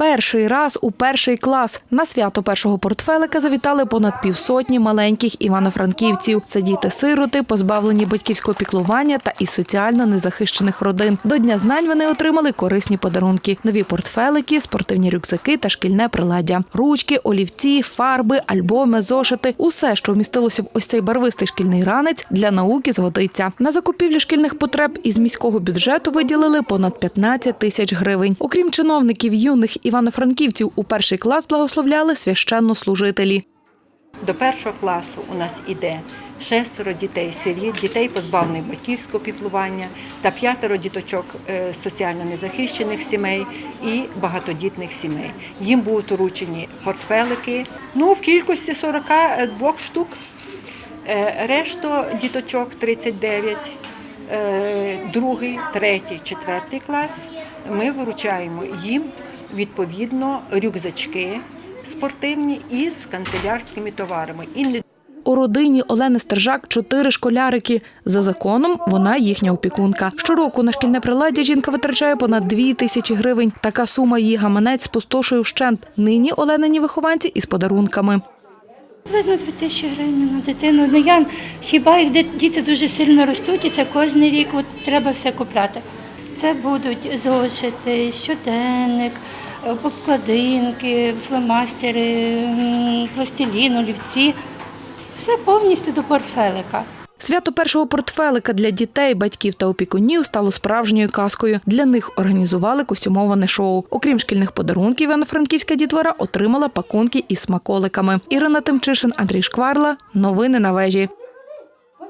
Перший раз у перший клас на свято першого портфелика завітали понад півсотні маленьких івано-франківців. Це діти-сироти, позбавлені батьківського піклування та із соціально незахищених родин. До Дня знань вони отримали корисні подарунки: нові портфелики, спортивні рюкзаки та шкільне приладдя, ручки, олівці, фарби, альбоми, зошити. Усе, що вмістилося в ось цей барвистий шкільний ранець, для науки згодиться. На закупівлю шкільних потреб із міського бюджету виділили понад 15 тисяч гривень. Окрім чиновників, юних івано-франківців у перший клас благословляли священнослужителі. До першого класу у нас іде шестеро дітей сиріт, дітей позбавлених батьківського піклування та п'ятеро діточок е, соціально незахищених сімей і багатодітних сімей. Їм будуть уручені портфелики, ну в кількості 42 штук. Е, Решту діточок 39, е, другий, третій, четвертий клас. Ми вручаємо їм відповідно рюкзачки спортивні із канцелярськими товарами. І не У родині Олени Стержак чотири школярики. За законом вона їхня опікунка. Щороку на шкільне приладдя жінка витрачає понад дві тисячі гривень. Така сума її гаманець спустошує вщент. Нині Оленині вихованці із подарунками. Приблизно 2 тисячі гривень на дитину. Ну я хіба їх де- діти дуже сильно ростуть, і це кожен рік от, треба все купляти. Це будуть зошити, щоденник, обкладинки, фломастери, пластилін, олівці. Все повністю до портфелика. Свято першого портфелика для дітей, батьків та опікунів стало справжньою казкою. Для них організували костюмоване шоу. Окрім шкільних подарунків, Івано-Франківська дітвора отримала пакунки із смаколиками. Ірина Тимчишин, Андрій Шкварла. Новини на вежі.